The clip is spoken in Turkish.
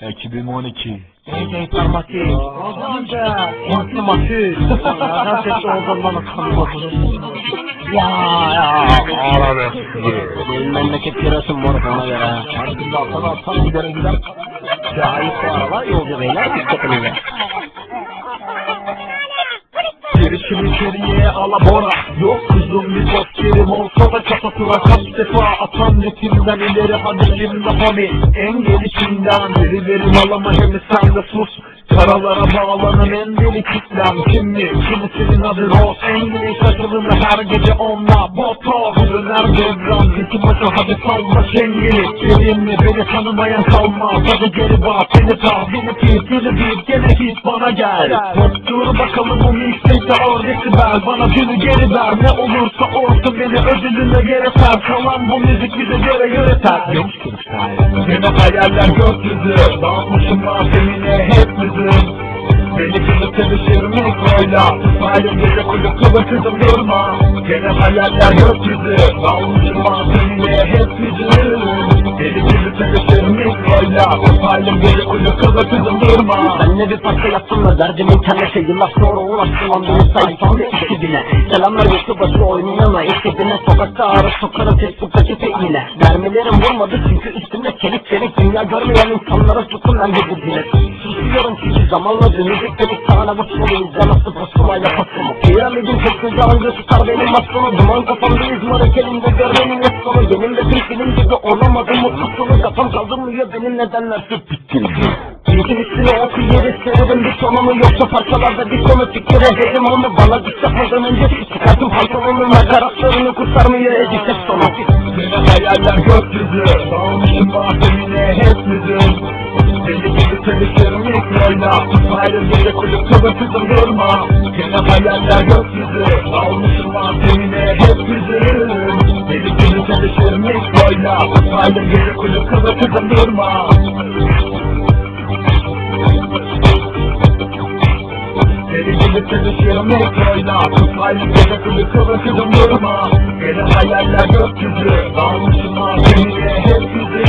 Ekibim 12. DJ Farmasi, Amca, Ensimasi, Nereden sesli olduğundan kanmadınız. Ya ya, Ağlar benim memleket kirası moruk ona göre. Artık alttan alttan gidere gider. Şahit bu aralar yolcu beyler dikkatinize. Girişim içeriye alabora Yok kızım bir posterim olsa da çapatura kaç defa Atan ritimden ileri hadi şimdi homi En gelişinden biri verim alama hem sen de sus Karalara bağlanan en deli kitlem Kimi, kimisinin adı Ross Engin şaşırır her gece onunla Boto Döner devran, ritim başı hadi salla şengeli. Gelin mi beni tanımayan kalmaz. Hadi geri bak, beni tak, beni pis, beni bir Gene hit bana gel. Dur bakalım o mixtape'de ağır desibel Bana günü geri ver, ne olursa olsun beni ödülüne geri ser Kalan bu müzik bize göre yöneter. Yok Yine hayaller gökyüzü. Dağılmışım mahzemine hep müzik Beni kızıp sevişir mikroyla Halim gece kulüp kıvır kızım durma. Gene hayaller gökyüzü Dağılmışım mahzemine hep müzik Beni kızıp sevişir mikroyla Halim gece kulüp kıvır kızım durma. Ben ne bir parça yaptım da derdim internete Yıllar sonra ulaştım. Benim sayfamda istediğine Selamlar yoktu başı oynayana istediğine Sokakta ara sokarım Facebook'taki feyine Mermilerim vurmadı çünkü üstümde çelik çelik Dünya görmeyen insanlara tutun ben Susuyorum çünkü zamanla dönecek dedik Sana bu sonu izlemezse basımayla pasımı Piramidin güzel anca tutar benim aslını Duman kafamda izmarik elimde gör benim net sonu. Benim de bir film gibi olamadım mutlu sonu. Kafam kaldırmıyor benim nedenlerse bittim Çünkü üstüne oku yeri severim bir sonunu Yoksa parçalarda bir konu fikir ederim onu Bana git yapmadan önce çıkartım pantolonun Nakaratlarını kurtarmıyor edecek sonu. Yine hayaller gökyüzü Dağılmışım mahzemine hep sevişir mikroyla Ayrı gece kulüp kıvır kızım durma Yine hayaller gökyüzü Dağılmışım mahzemine hep müzik Deli gibi sevişir mikroyla Ayrı gece kulüp kıvır kızım durma Deli gibi sevişir mikroyla Ayrı gece kulüp kıvır kızım durma Yine hayaller gökyüzü Dağılmışım mahzemine hep müzik